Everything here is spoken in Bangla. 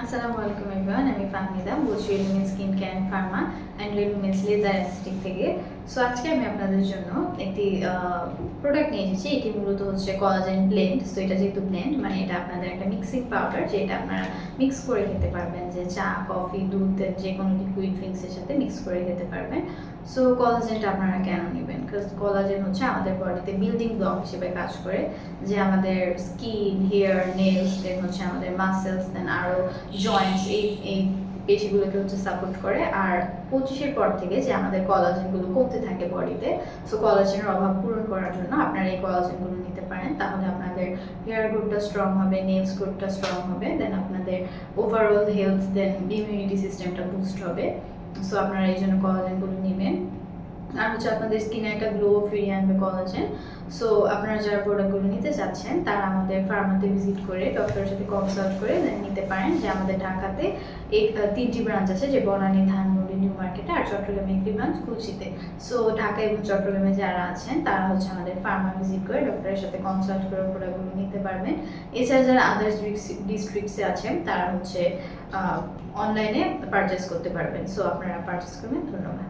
আসসালামু আলাইকুম এভরিওয়ান আমি ফাহমিদা বলছি Relumen skin care and pharma and Relumen's laser aesthetic থেকে সো আজকে আমি আপনাদের জন্য একটি প্রোডাক্ট নিয়ে এসেছি। এটি মূলত হচ্ছে কলাজেন ব্লেন্ড সো এটা যেহেতু ব্লেন্ড মানে এটা আপনাদের একটা মিক্সিং পাউডার যেটা আপনারা মিক্স করে খেতে পারবেন। যে চা কফি দুধ যে কোনো লিকুইড ড্রিঙ্কসের সাথে মিক্স করে খেতে পারবেন। সো কলাজেনটা আপনারা কেন নেবেন? কারণ কলাজেন হচ্ছে আমাদের বডিতে বিল্ডিং ব্লক হিসেবে কাজ করে। যে আমাদের স্কিন হেয়ার নেলস দেন হচ্ছে আমাদের মাসেলস দেন আরও জয়েন্টস এই এই পেশিগুলোকে হচ্ছে সাপোর্ট করে। আর পঁচিশের পর থেকে যে আমাদের কলাজেনগুলো কমতে থাকে বডিতে সো কলাজেনের অভাব পূরণ করার জন্য আপনারা এই কলাজেনগুলো নিতে পারেন। তাহলে আপনাদের হেয়ার গ্রোথটা স্ট্রং হবে নেলস গ্রোথটা স্ট্রং হবে দেন আপনাদের ওভারঅল হেলথ দেন ইমিউনিটি সিস্টেমটা বুস্ট হবে। সো আপনারা এই জন্য কলাজেনগুলো নেবেন। আর হচ্ছে আপনাদের স্কিনে একটা গ্লো ফিরিয়ে আনবে কলাজেন সো আপনারা যারা প্রোডাক্টগুলো নিতে চাচ্ছেন, তারা আমাদের ফার্মাতে ভিজিট করে ডক্টরের সাথে কনসাল্ট করে নিতে পারেন যে আমাদের ঢাকাতে এই তিনটি ব্রাঞ্চ আছে যে বনানী, ধানমন্ডি, নিউ মার্কেটে আর চট্টগ্রামে একটি ব্রাঞ্চ কুচিতে সো ঢাকা এবং চট্টগ্রামে যারা আছেন, তারা হচ্ছে আমাদের ফার্মা ভিজিট করে ডক্টরের সাথে কনসাল্ট করে প্রোডাক্টগুলো নিতে পারবেন। এছাড়া যারা আদার্স ডিস্ট্রিক্টসে আছেন, তারা হচ্ছে অনলাইনে পারচেস করতে পারবেন। সো আপনারা পারচেস করবেন, ধন্যবাদ।